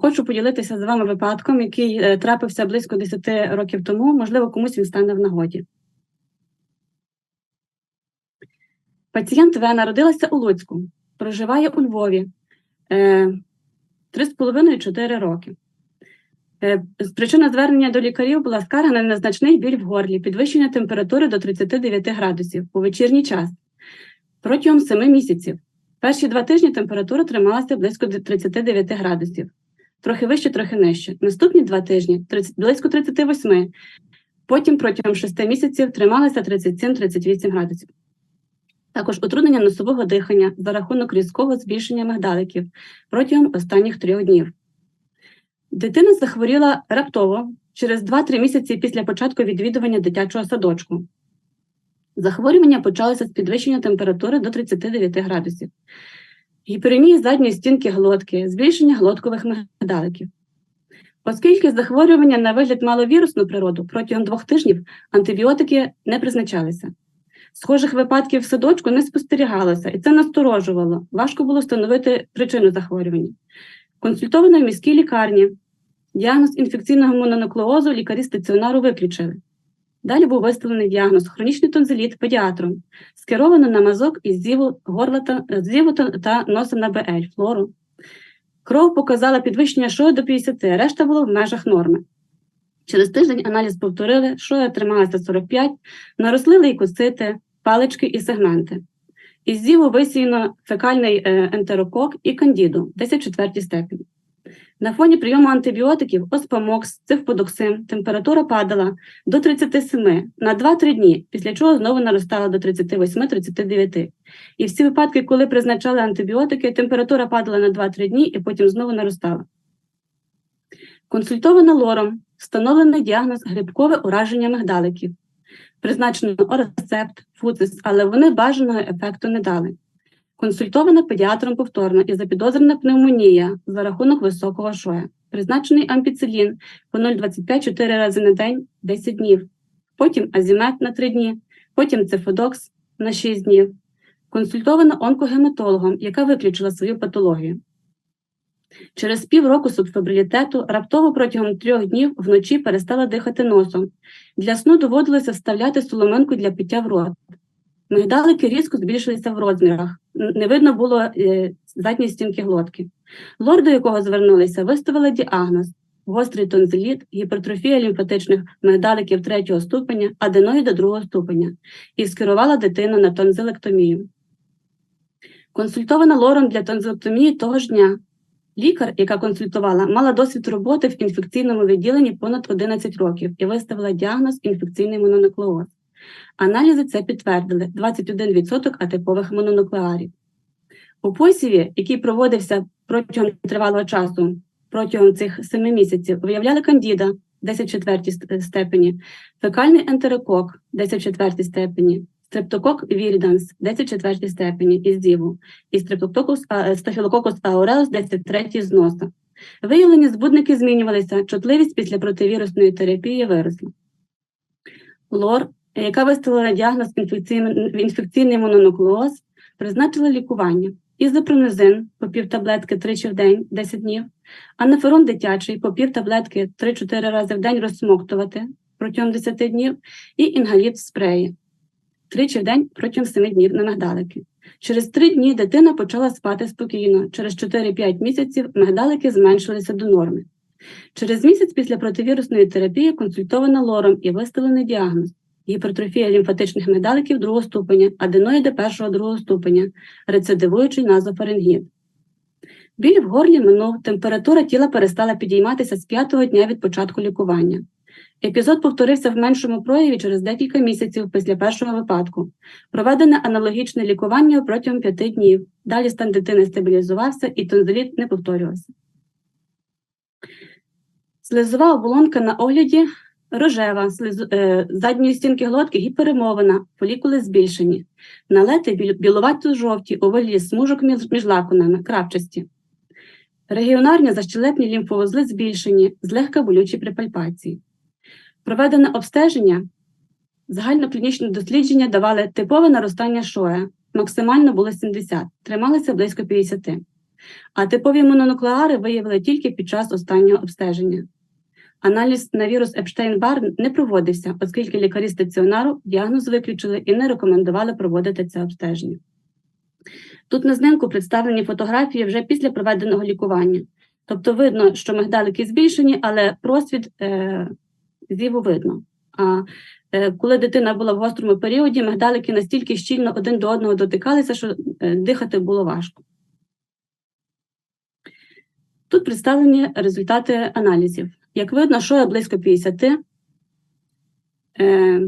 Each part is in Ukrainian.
Хочу поділитися з вами випадком, який е, трапився близько 10 років тому. Можливо, комусь він стане в нагоді. Пацієнт В народилася у Луцьку, проживає у Львові е, 3,5-4 роки. Е, Причина звернення до лікарів була скарга на незначний біль в горлі, підвищення температури до 39 градусів у вечірній час протягом 7 місяців. Перші два тижні температура трималася близько 39 градусів, трохи вище, трохи нижче. Наступні два тижні 30, близько 38, потім протягом 6 місяців трималася 37-38 градусів. Також утруднення носового дихання за рахунок різкого збільшення мигдаликів протягом останніх трьох днів. Дитина захворіла раптово через 2-3 місяці після початку відвідування дитячого садочку. Захворювання почалося з підвищення температури до 39 градусів, гіперемії задньої стінки глотки, збільшення глоткових мигдаликів. Оскільки захворювання на вигляд мало вірусну природу, протягом двох тижнів антибіотики не призначалися. Схожих випадків в садочку не спостерігалося, і це насторожувало. Важко було встановити причину захворювання. Консультовано в міській лікарні. Діагноз інфекційного мононуклеозу лікарі стаціонару виключили. Далі був виставлений діагноз хронічний тонзиліт педіатром, скеровано на мазок із зіву горла та, зіву та, носа на БЛ, флору. Кров показала підвищення шою до 50, решта було в межах норми. Через тиждень аналіз повторили, шоя трималася 45, наросли лейкоцити, палички і сегменти. Із зіву висіяно фекальний е, ентерокок і кандіду 10-4 степені. На фоні прийому антибіотиків оспамокс, цифподоксим, температура падала до 37 на 2-3 дні, після чого знову наростала до 38-39. І всі випадки, коли призначали антибіотики, температура падала на 2-3 дні і потім знову наростала. Консультована лором, встановлений діагноз грибкове ураження мигдаликів. Призначено орецепт, фуцис, але вони бажаного ефекту не дали. Консультована педіатром повторно і запідозрена пневмонія за рахунок високого шоя. Призначений ампіцилін по 0,25 4 рази на день 10 днів. Потім азімет на 3 дні, потім цефодокс на 6 днів. Консультована онкогематологом, яка виключила свою патологію. Через півроку субфебрилітету раптово протягом трьох днів вночі перестала дихати носом. Для сну доводилося вставляти соломинку для пиття в рот. Мигдалики різко збільшилися в розмірах. Не видно було е, задньої стінки глотки. Лор, до якого звернулися, виставила діагноз гострий тонзиліт, гіпертрофія лімфатичних мигдаликів третього ступеня, аденоїда другого ступеня і скерувала дитину на тонзилектомію. Консультована лором для тонзилектомії того ж дня. Лікар, яка консультувала, мала досвід роботи в інфекційному відділенні понад 11 років і виставила діагноз інфекційний мононуклеоз. Аналізи це підтвердили 21% атипових мононуклеарів. У посіві, який проводився протягом тривалого часу, протягом цих 7 місяців, виявляли кандіда 10 четвертій степені, фекальний ентерокок 10 четвертій степені, стрептокок віріданс 10 четвертій степені із зіву, і стафілококус ауреус 10 третій з носа. Виявлені збудники змінювалися, чутливість після противірусної терапії виросла. Лор, яка виставила діагноз інфекційний, мононуклеоз, призначила лікування. Ізопронозин по пів таблетки тричі в день 10 днів, анаферон дитячий по пів таблетки 3-4 рази в день розсмоктувати протягом 10 днів, і інгаліт спреї тричі в день протягом 7 днів на мигдалики. Через 3 дні дитина почала спати спокійно. Через 4-5 місяців мигдалики зменшилися до норми. Через місяць після противірусної терапії консультована лором і виставлений діагноз гіпертрофія лімфатичних мигдаликів другого ступеня, аденоїди першого другого ступеня, рецидивуючий назофарингіт. Біль в горлі минув, температура тіла перестала підійматися з п'ятого дня від початку лікування. Епізод повторився в меншому прояві через декілька місяців після першого випадку. Проведене аналогічне лікування протягом п'яти днів. Далі стан дитини стабілізувався і тонзиліт не повторювався. Слизова оболонка на огляді рожева, слизу, е, задньої стінки глотки гіперемована, фолікули збільшені, налети біл, біловато-жовті у вигляді смужок між лакунами, крапчасті. Регіонарні защелепні лімфовузли збільшені, злегка болючі при пальпації. Проведене обстеження, загальноклінічне дослідження давали типове наростання шоя, максимально було 70, трималися близько 50. а типові мононуклеари виявили тільки під час останнього обстеження. Аналіз на вірус Епштейн-Бар не проводився, оскільки лікарі стаціонару діагноз виключили і не рекомендували проводити це обстеження. Тут на знімку представлені фотографії вже після проведеного лікування. Тобто видно, що мигдалики збільшені, але просвіт е, зіву видно. А е, коли дитина була в гострому періоді, мигдалики настільки щільно один до одного дотикалися, що е, дихати було важко. Тут представлені результати аналізів. Як видно, що близько 50. Е,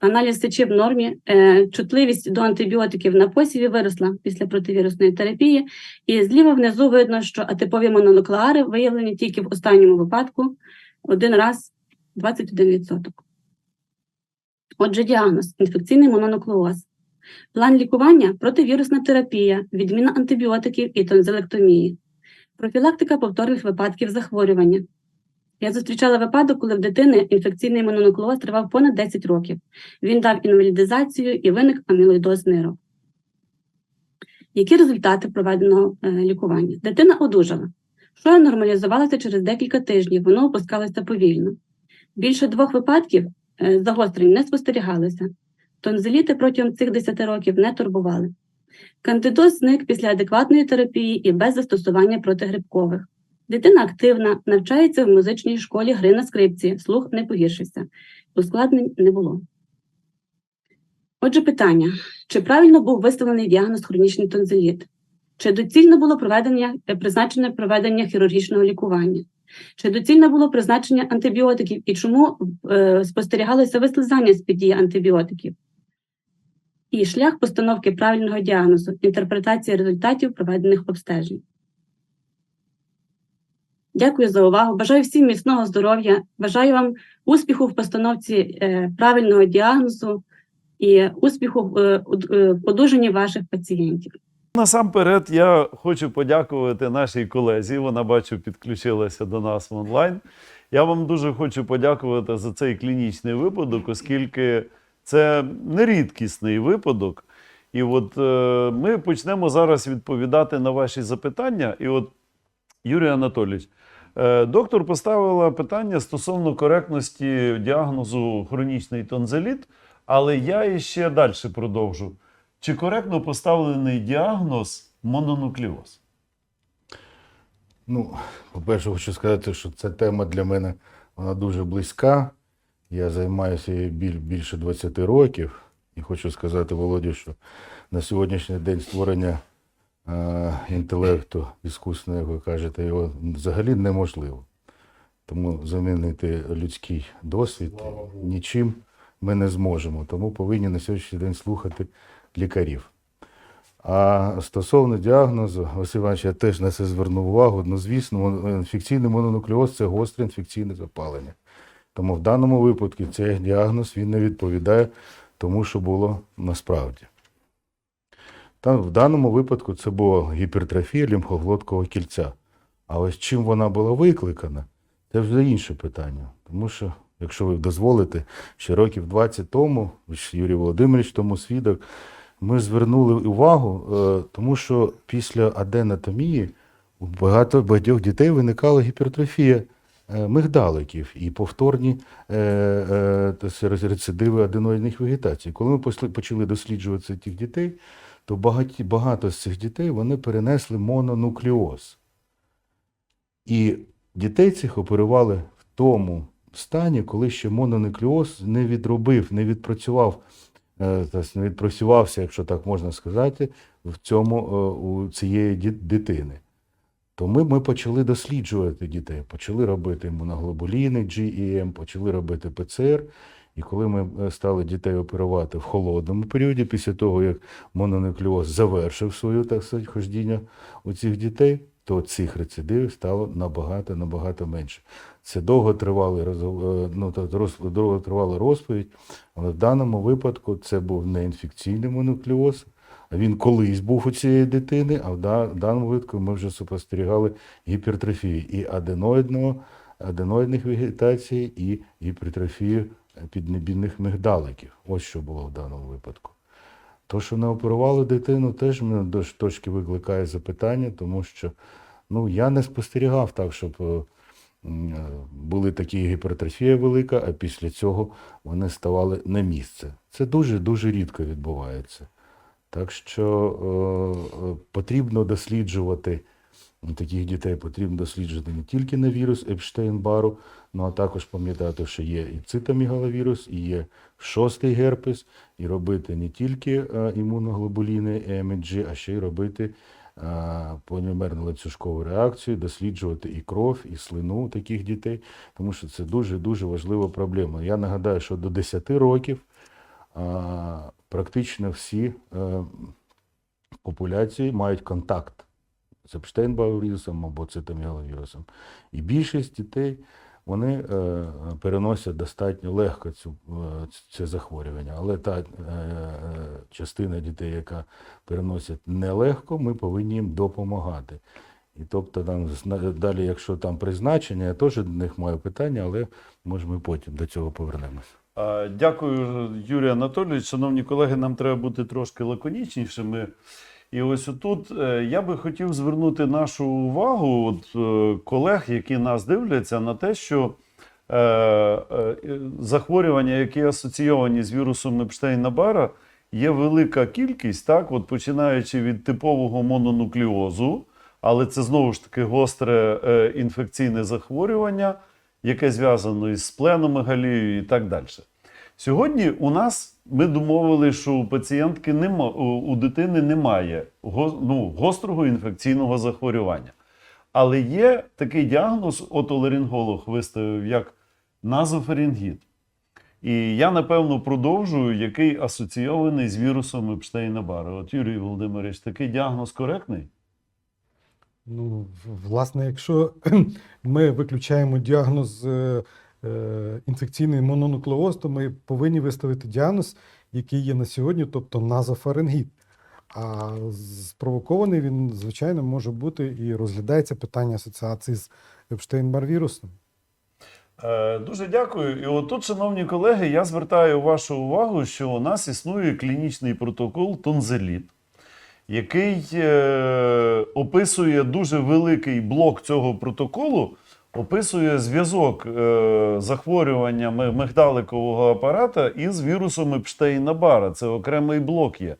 аналіз сечі в нормі, е, чутливість до антибіотиків на посіві виросла після противірусної терапії, і зліва внизу видно, що атипові мононуклеари виявлені тільки в останньому випадку один раз 21%. Отже, діагноз інфекційний мононуклеоз. План лікування противірусна терапія, відміна антибіотиків і тонзилектомії, профілактика повторних випадків захворювання. Я зустрічала випадок, коли в дитини інфекційний мононуклеоз тривав понад 10 років. Він дав інвалідизацію і виник амілоїдоз нирок. Які результати проведеного е, лікування? Дитина одужала. Що нормалізувалося через декілька тижнів, воно опускалося повільно. Більше двох випадків е, загострень не спостерігалося. Тонзиліти протягом цих 10 років не турбували. Кандидоз зник після адекватної терапії і без застосування протигрибкових. Дитина активна, навчається в музичній школі гри на скрипці, слух не погіршився, ускладнень не було. Отже, питання: чи правильно був виставлений діагноз хронічний тонзиліт? Чи доцільно було проведення, е, призначене проведення хірургічного лікування? Чи доцільно було призначення антибіотиків і чому е, спостерігалося вислизання з під дії антибіотиків? І шлях постановки правильного діагнозу, інтерпретація результатів проведених обстежень. Дякую за увагу. Бажаю всім міцного здоров'я. Бажаю вам успіху в постановці е, правильного діагнозу і успіху в е, е, в одужанні ваших пацієнтів. Насамперед, я хочу подякувати нашій колезі. Вона бачу, підключилася до нас в онлайн. Я вам дуже хочу подякувати за цей клінічний випадок, оскільки це нерідкісний випадок. І от е, ми почнемо зараз відповідати на ваші запитання. І от, Юрій Анатолійович, доктор поставила питання стосовно коректності діагнозу хронічний тонзиліт, але я іще далі продовжу. Чи коректно поставлений діагноз мононуклеоз? Ну, по-перше, хочу сказати, що ця тема для мене вона дуже близька. Я займаюся її біль, більше 20 років. І хочу сказати, Володі, що на сьогоднішній день створення е, інтелекту іскусного, як ви кажете, його взагалі неможливо. Тому замінити людський досвід нічим ми не зможемо. Тому повинні на сьогоднішній день слухати лікарів. А стосовно діагнозу, Василь Іванович, я теж на це звернув увагу. Ну, звісно, інфекційний мононуклеоз це гостре інфекційне запалення. Тому в даному випадку цей діагноз він не відповідає тому, що було насправді. Там в даному випадку це була гіпертрофія лімфоглоткового кільця. А ось чим вона була викликана, це вже інше питання. Тому що, якщо ви дозволите, ще років 20 тому, Юрій Володимирович тому свідок, ми звернули увагу, е, тому що після аденотомії у багато багатьох дітей виникала гіпертрофія е, мигдаликів і повторні е, рецидиви аденоїдних вегетацій. Коли ми почали досліджувати цих дітей, то багаті, багато з цих дітей вони перенесли мононуклеоз. І дітей цих оперували в тому стані, коли ще мононуклеоз не відробив, не відпрацював, е, тобто не відпрацювався, якщо так можна сказати, в цьому е, у цієї дитини. То ми, ми почали досліджувати дітей, почали робити імуноглобуліни, GEM, почали робити ПЦР. І коли ми е, стали дітей оперувати в холодному періоді, після того, як мононуклеоз завершив свою так сказати, хождіння у цих дітей, то цих рецидивів стало набагато набагато менше. Це довготривалий розгов- е, ну, та роз- довготривала розповідь, але в даному випадку це був не інфекційний мононуклеоз, а він колись був у цієї дитини, а в даному випадку ми вже спостерігали гіпертрофію і аденоїдного, аденоїдних вегетацій, і гіпертрофію піднебінних мигдаликів. Ось що було в даному випадку. То, що не оперували дитину, теж мене дош- трошки викликає запитання, тому що ну, я не спостерігав так, щоб е, е, були такі гіпертрофія велика, а після цього вони ставали на місце. Це дуже-дуже рідко відбувається. Так що е, е, потрібно досліджувати таких дітей, потрібно досліджувати не тільки на вірус Епштейн-Бару, ну а також пам'ятати, що є і цитомегаловірус, і є шостий герпес, і робити не тільки е, імуноглобуліни ЕМГ, а ще й робити е, полімерну ланцюжкову реакцію, досліджувати і кров, і слину таких дітей, тому що це дуже-дуже важлива проблема. Я нагадаю, що до 10 років а, практично всі е, популяції мають контакт з Епштейн-Барр-вірусом або цитомегаловірусом. І більшість дітей вони е, переносять достатньо легко цю, е, це захворювання. Але та е, частина дітей, яка переносять нелегко, ми повинні їм допомагати. І тобто там далі, якщо там призначення, я теж до них маю питання, але може ми потім до цього повернемося. Дякую, Юрій Анатолійович. Шановні колеги, нам треба бути трошки лаконічнішими. І ось отут е, я би хотів звернути нашу увагу от, е, колег, які нас дивляться, на те, що е, захворювання, які асоційовані з вірусом Епштейна-Бара, є велика кількість, так, от, починаючи від типового мононуклеозу, але це знову ж таки гостре інфекційне захворювання, яке зв'язано із спленомегалією і так далі. Сьогодні у нас ми домовили, що у пацієнтки нема, у, дитини немає ну, гострого інфекційного захворювання. Але є такий діагноз, отоларинголог виставив як назофарингіт. І я, напевно, продовжую, який асоційований з вірусом Епштейна-Бара. От Юрій Володимирович, такий діагноз коректний? Ну, власне, якщо ми виключаємо діагноз е, інфекційний мононуклеоз, то ми повинні виставити діагноз, який є на сьогодні, тобто назофарингіт. А спровокований він, звичайно, може бути і розглядається питання асоціації з Епштейн-Бар-вірусом. Е, Дуже дякую. І отут, шановні колеги, я звертаю вашу увагу, що у нас існує клінічний протокол тонзеліт, який е, описує дуже великий блок цього протоколу, описує зв'язок е, захворювання мигдаликового апарата із вірусом Епштейна-Бара. Це окремий блок є.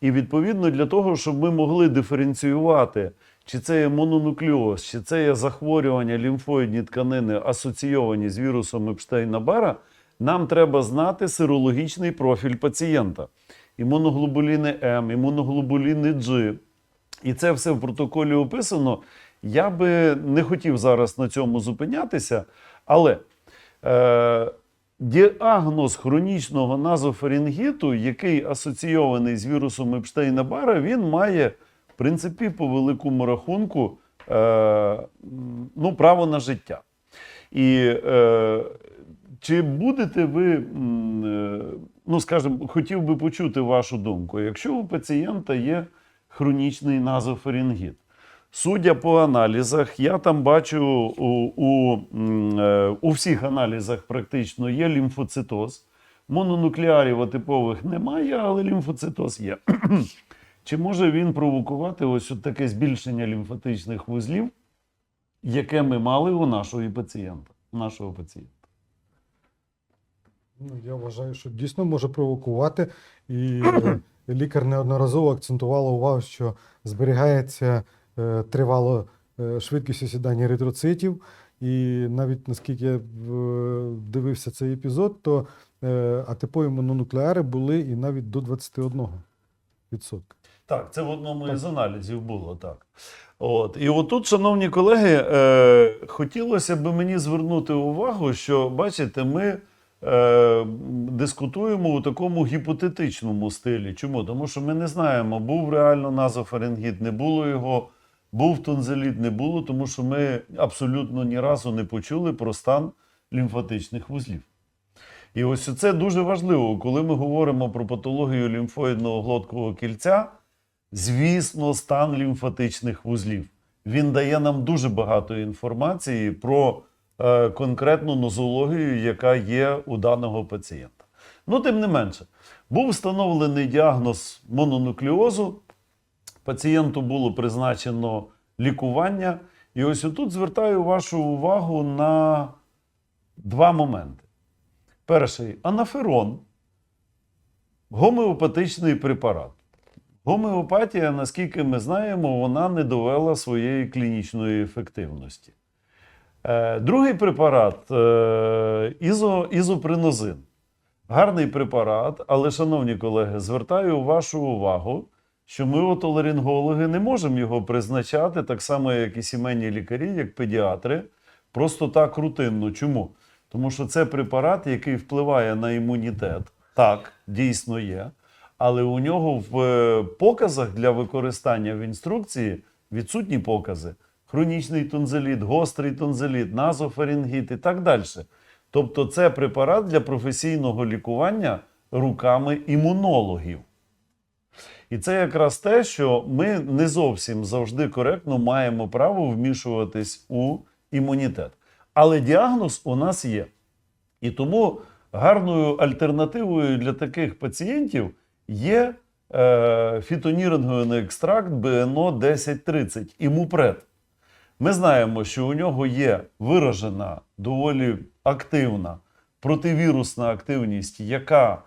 І відповідно для того, щоб ми могли диференціювати, чи це є мононуклеоз, чи це є захворювання лімфоїдні тканини, асоційовані з вірусом Епштейна-Бара, нам треба знати сирологічний профіль пацієнта. Імуноглобуліни М, імуноглобуліни G. І це все в протоколі описано. Я би не хотів зараз на цьому зупинятися, але е, діагноз хронічного назофарингіту, який асоційований з вірусом Епштейна-Бара, він має, в принципі, по великому рахунку, е, ну, право на життя. І е, чи будете ви, е, ну скажімо, хотів би почути вашу думку, якщо у пацієнта є хронічний назофарингіт, судя по аналізах, я там бачу у, у, е, у всіх аналізах практично є лімфоцитоз. Мононуклеарів атипових немає, але лімфоцитоз є. Чи може він провокувати ось от таке збільшення лімфатичних вузлів, яке ми мали у нашого пацієнта? Нашого пацієнта? Ну, я вважаю, що дійсно може провокувати. І лікар неодноразово акцентувала увагу, що зберігається тривало е, швидкість осідання еритроцитів. І навіть наскільки я е, дивився цей епізод, то е, атипові мононуклеари були і навіть до 21%. Так, це в одному із аналізів було так. От. І отут, шановні колеги, е, хотілося б мені звернути увагу, що бачите, ми е, дискутуємо у такому гіпотетичному стилі. Чому? Тому що ми не знаємо, був реально назофарингіт, не було його, був тонзиліт, не було, тому що ми абсолютно ні разу не почули про стан лімфатичних вузлів. І ось це дуже важливо, коли ми говоримо про патологію лімфоїдного глоткового кільця. Звісно, стан лімфатичних вузлів. Він дає нам дуже багато інформації про е, конкретну нозологію, яка є у даного пацієнта. Ну, тим не менше, Був встановлений діагноз мононуклеозу. Пацієнту було призначено лікування. І ось отут звертаю вашу увагу на два моменти. Перший анаферон гомеопатичний препарат. Гомеопатія, наскільки ми знаємо, вона не довела своєї клінічної ефективності. Е, Другий препарат е, ізо, ізопринозин. Гарний препарат, але, шановні колеги, звертаю вашу увагу, що ми, отоларингологи, не можемо його призначати так само, як і сімейні лікарі, як педіатри, просто так рутинно. Чому? Тому що це препарат, який впливає на імунітет. Так, дійсно є. Але у нього в е, показах для використання в інструкції відсутні покази: хронічний тонзиліт, гострий тонзиліт, назофарингіт і так далі. Тобто, це препарат для професійного лікування руками імунологів. І це якраз те, що ми не зовсім завжди коректно маємо право вмішуватись у імунітет. Але діагноз у нас є. І тому гарною альтернативою для таких пацієнтів є е, фітоніринговий екстракт БНО 1030 імупред. Ми знаємо, що у нього є виражена доволі активна противірусна активність, яка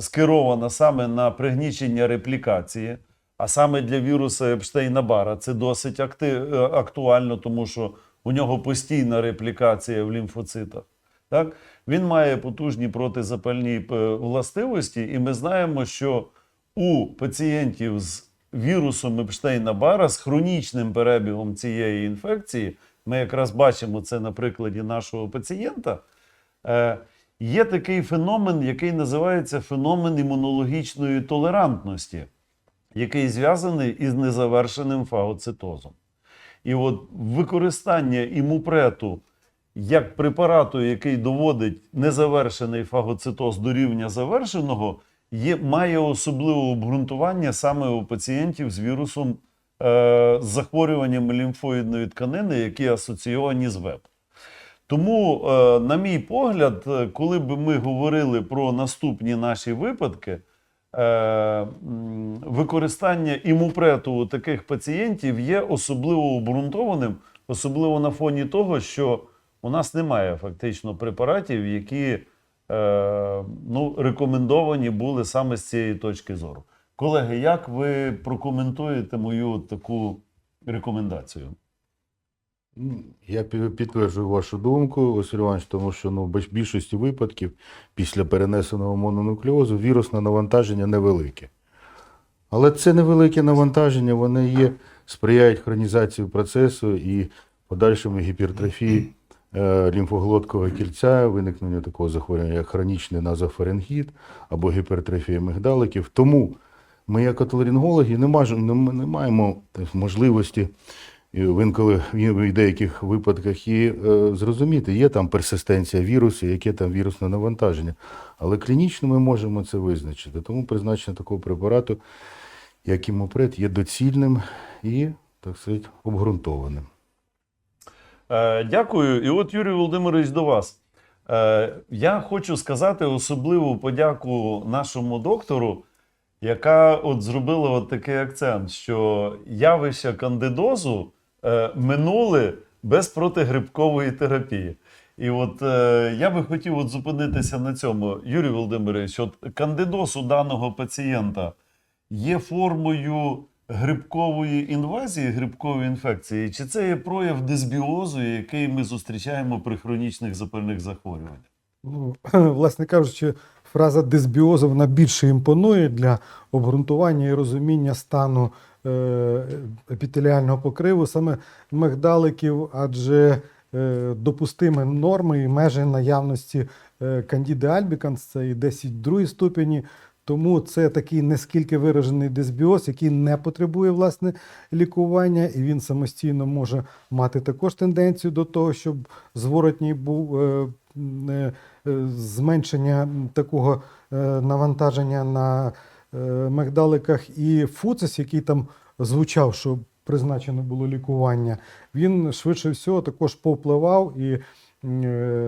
скерована саме на пригнічення реплікації. А саме для віруса Епштейна-Бара це досить акти- е, актуально, тому що у нього постійна реплікація в лімфоцитах. Так? Він має потужні протизапальні е, властивості, і ми знаємо, що у пацієнтів з вірусом Епштейна-Бара з хронічним перебігом цієї інфекції, ми якраз бачимо це на прикладі нашого пацієнта. Є такий феномен, який називається феномен імунологічної толерантності, який зв'язаний із незавершеним фагоцитозом. І от використання імупрету як препарату, який доводить незавершений фагоцитоз до рівня завершеного, є, має особливе обґрунтування саме у пацієнтів з вірусом е, з захворюванням лімфоїдної тканини, які асоційовані з ВЕП. Тому, е, на мій погляд, е, коли б ми говорили про наступні наші випадки, е, використання імупрету у таких пацієнтів є особливо обґрунтованим, особливо на фоні того, що у нас немає фактично препаратів, які ну, рекомендовані були саме з цієї точки зору. Колеги, як ви прокоментуєте мою таку рекомендацію? Ну, Я підтверджую вашу думку, Василь Іванович, тому що ну, в більшості випадків після перенесеного мононуклеозу вірусне навантаження невелике. Але це невелике навантаження, вони є, сприяють хронізації процесу і подальшому гіпертрофії е, лімфоглоткового кільця, виникненню такого захворювання, як хронічний назофарингіт або гіпертрофія мигдаликів. Тому ми, як отоларингологи, не, маємо можливості і в деяких випадках і е, зрозуміти, є там персистенція вірусу, яке там вірусне навантаження. Але клінічно ми можемо це визначити. Тому призначення такого препарату, як імупред, є доцільним і, так сказати, обґрунтованим. Е, Дякую. І от, Юрій Володимирович, до вас. Е, Я хочу сказати особливу подяку нашому доктору, яка от зробила от такий акцент, що явища кандидозу минули без протигрибкової терапії. І от е, я би хотів от зупинитися на цьому. Юрій Володимирович, от кандидоз у даного пацієнта є формою грибкової інвазії, грибкової інфекції, чи це є прояв дисбіозу, який ми зустрічаємо при хронічних запальних захворюваннях? Ну, власне кажучи, фраза дисбіозу вона більше імпонує для обґрунтування і розуміння стану е, епітеліального покриву саме мигдаликів, адже е, допустими норми і межі наявності е, кандіди альбіканс, це і 10 ступені. Тому це такий нескільки виражений дисбіоз, який не потребує власне лікування, і він самостійно може мати також тенденцію до того, щоб зворотній був е, е, е, зменшення такого е, навантаження на е, мигдаликах і фуцис, який там звучав, що призначено було лікування, він швидше всього також повпливав і е,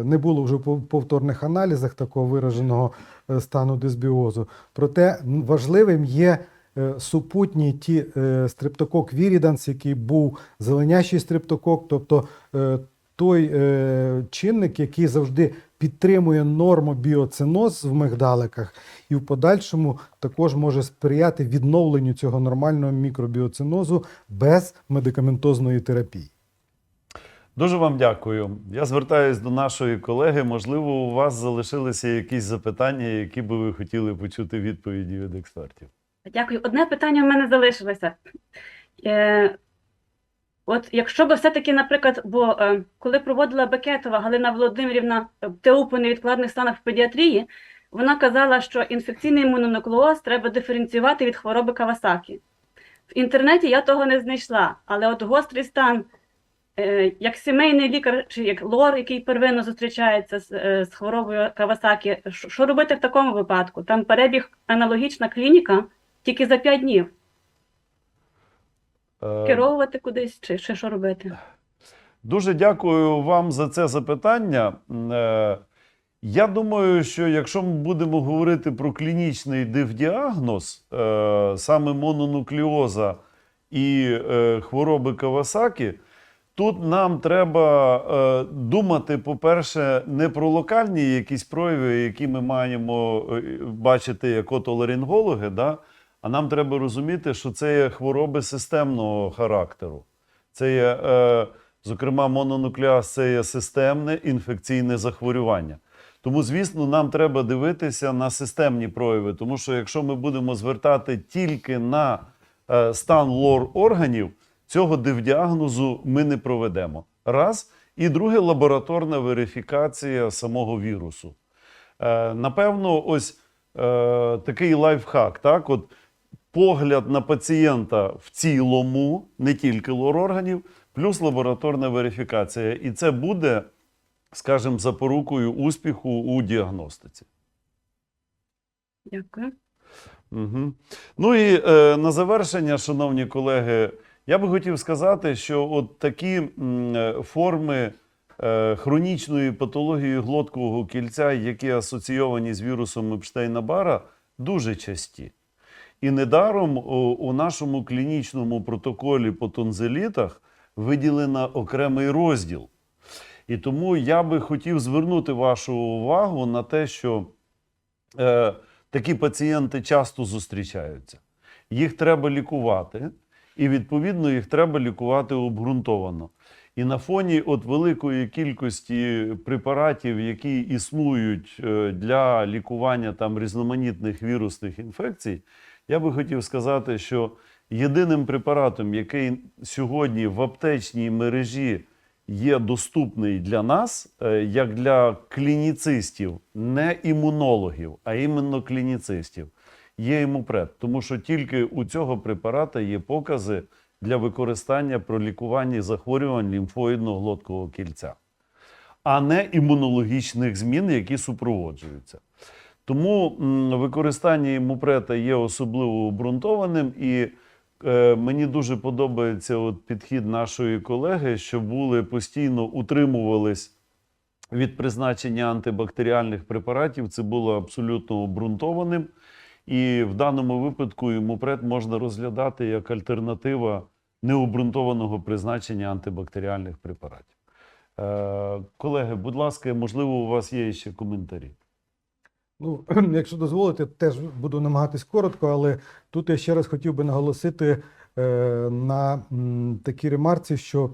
не було вже в повторних аналізах такого вираженого е, стану дисбіозу. Проте важливим є е, супутні ті е, стрептокок віріданс, який був зеленящий стрептокок, тобто е, той е, чинник, який завжди підтримує норму біоциноз в мигдаликах, і в подальшому також може сприяти відновленню цього нормального мікробіоцинозу без медикаментозної терапії. Дуже вам дякую. Я звертаюся до нашої колеги. Можливо, у вас залишилися якісь запитання, які би ви хотіли почути відповіді від експертів. Дякую. Одне питання в мене залишилося. От якщо би все-таки, наприклад, бо е, коли проводила Бекетова Галина Володимирівна е, ТУ по невідкладних станах в педіатрії, вона казала, що інфекційний імунонуклеоз треба диференціювати від хвороби Кавасакі. В інтернеті я того не знайшла, але от гострий стан, е, як сімейний лікар чи як лор, який первинно зустрічається з, е, з хворобою Кавасакі, що робити в такому випадку? Там перебіг аналогічна клініка тільки за 5 днів. Е, Керовувати кудись чи ще що робити? Дуже дякую вам за це запитання. Е, Я думаю, що якщо ми будемо говорити про клінічний дивдіагноз, е, саме мононуклеоза і хвороби Кавасакі, тут нам треба думати, по-перше, не про локальні якісь прояви, які ми маємо бачити як отоларингологи, да? А нам треба розуміти, що це є хвороби системного характеру. Це є, е, зокрема, мононуклеаз це є системне інфекційне захворювання. Тому, звісно, нам треба дивитися на системні прояви, тому що якщо ми будемо звертати тільки на е, стан лор органів, цього дивдіагнозу ми не проведемо. Раз. І друге лабораторна верифікація самого вірусу. Е, напевно, ось е, такий лайфхак. Так? От, погляд на пацієнта в цілому, не тільки лор органів, плюс лабораторна верифікація. І це буде, скажімо, запорукою успіху у діагностиці. Дякую. Угу. Ну і е, на завершення, шановні колеги, я би хотів сказати, що от такі м, е, форми е, хронічної патології глоткового кільця, які асоційовані з вірусом Епштейна-Бара, дуже часті. І недаром у, у нашому клінічному протоколі по тонзилітах виділено окремий розділ. І тому я би хотів звернути вашу увагу на те, що е, такі пацієнти часто зустрічаються. Їх треба лікувати, і відповідно їх треба лікувати обґрунтовано. І на фоні от великої кількості препаратів, які існують е, для лікування там різноманітних вірусних інфекцій, я би хотів сказати, що єдиним препаратом, який сьогодні в аптечній мережі є доступний для нас, е, як для клініцистів, не імунологів, а іменно клініцистів, є імупред. Тому що тільки у цього препарата є покази для використання при лікуванні захворювань лімфоїдного глоткового кільця, а не імунологічних змін, які супроводжуються. Тому використання імупрета є особливо обґрунтованим, і е, мені дуже подобається от підхід нашої колеги, що були постійно утримувались від призначення антибактеріальних препаратів. Це було абсолютно обґрунтованим. І в даному випадку імупрет можна розглядати як альтернатива необґрунтованого призначення антибактеріальних препаратів. Е, колеги, будь ласка, можливо, у вас є ще коментарі. Ну, якщо дозволите, теж буду намагатись коротко, але тут я ще раз хотів би наголосити е, на такій ремарці, що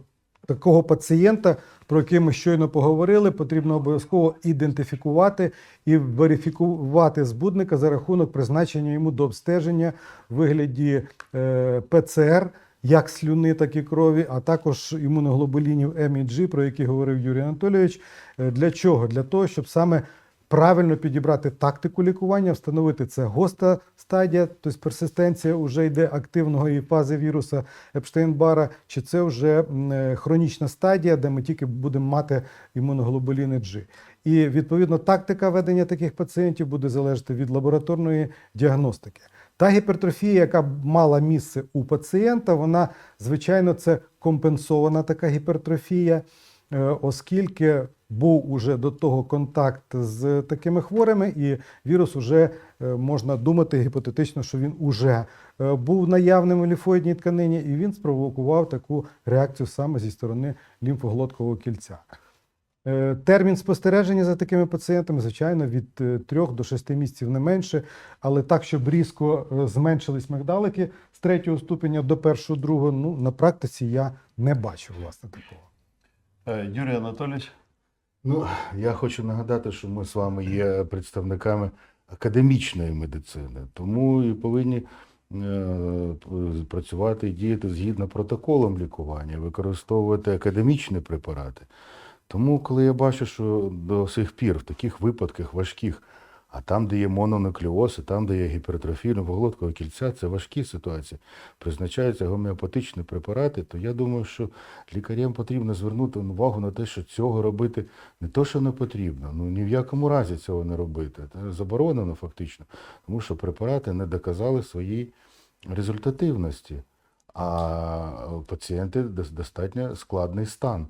такого пацієнта, про який ми щойно поговорили, потрібно обов'язково ідентифікувати і верифікувати збудника за рахунок призначення йому до обстеження в вигляді е, ПЦР. Як слюни, так і крові, а також імуноглобулінів М і G, про які говорив Юрій Анатолійович. Е, Для чого? Для того, щоб саме правильно підібрати тактику лікування, встановити це госта стадія, тобто персистенція вже йде активної фази віруса Епштейн-Бара, чи це вже е, хронічна стадія, де ми тільки будемо мати імуноглобуліни G. І відповідно тактика ведення таких пацієнтів буде залежати від лабораторної діагностики. Та гіпертрофія, яка мала місце у пацієнта, вона звичайно це компенсована така гіпертрофія, е, оскільки був уже до того контакт з такими хворими, і вірус уже е, можна думати гіпотетично, що він уже е, був наявним у лімфоїдній тканині, і він спровокував таку реакцію саме зі сторони лімфоглоткового кільця. Е, Термін спостереження за такими пацієнтами, звичайно, від 3 до 6 місяців не менше, але так, щоб різко зменшились мигдалики з третього ступеня до першого, другого, ну на практиці я не бачу власне такого. Юрій Анатолійович. Ну, я хочу нагадати, що ми з вами є представниками академічної медицини, тому і повинні е, працювати і діяти згідно протоколом лікування, використовувати академічні препарати. Тому, коли я бачу, що до сих пір в таких випадках важких, а там, де є мононуклеоз, і там, де є гіпертрофія лимфоглоткового кільця, це важкі ситуації, призначаються гомеопатичні препарати, то я думаю, що лікарям потрібно звернути увагу на те, що цього робити не то, що не потрібно, ну ні в якому разі цього не робити. Це заборонено фактично, тому що препарати не доказали своїй результативності, а пацієнти достатньо складний стан.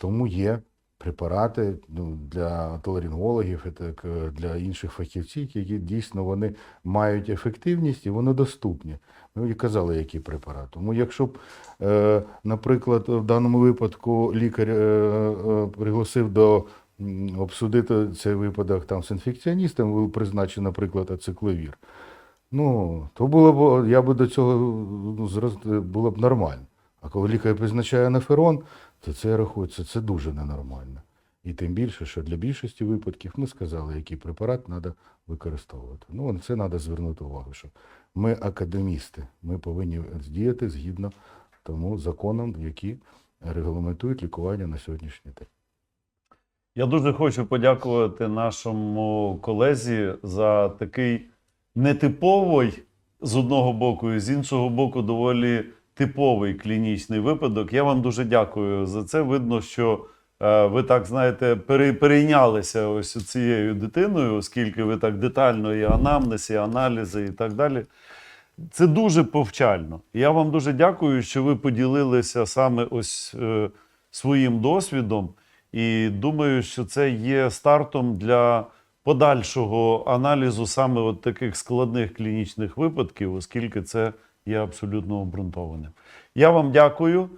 Тому є препарати ну, для толерингологів, і так, е, для інших фахівців, які дійсно вони мають ефективність і вони доступні. Ми і казали, які препарати. Тому якщо б, е, наприклад, в даному випадку лікар е, пригласив до обсудити цей випадок там з інфекціоністом, був призначений, наприклад, ацикловір. Ну, то було б, я би до цього ну, було б нормально. А коли лікар призначає анаферон, то це рахується, це дуже ненормально. І тим більше, що для більшості випадків ми сказали, який препарат треба використовувати. Ну, на це треба звернути увагу, що ми академісти, ми повинні діяти згідно тому законам, які регламентують лікування на сьогоднішній день. Я дуже хочу подякувати нашому колезі за такий нетиповий з одного боку, і з іншого боку, доволі типовий клінічний випадок. Я вам дуже дякую за це. Видно, що е, ви так знаєте, пере- перейнялися ось цією дитиною, оскільки ви так детально і анамнез, і аналізи, і так далі. Це дуже повчально. Я вам дуже дякую, що ви поділилися саме ось е, своїм досвідом. І думаю, що це є стартом для подальшого аналізу саме от таких складних клінічних випадків, оскільки це є абсолютно обґрунтованим. Я вам дякую.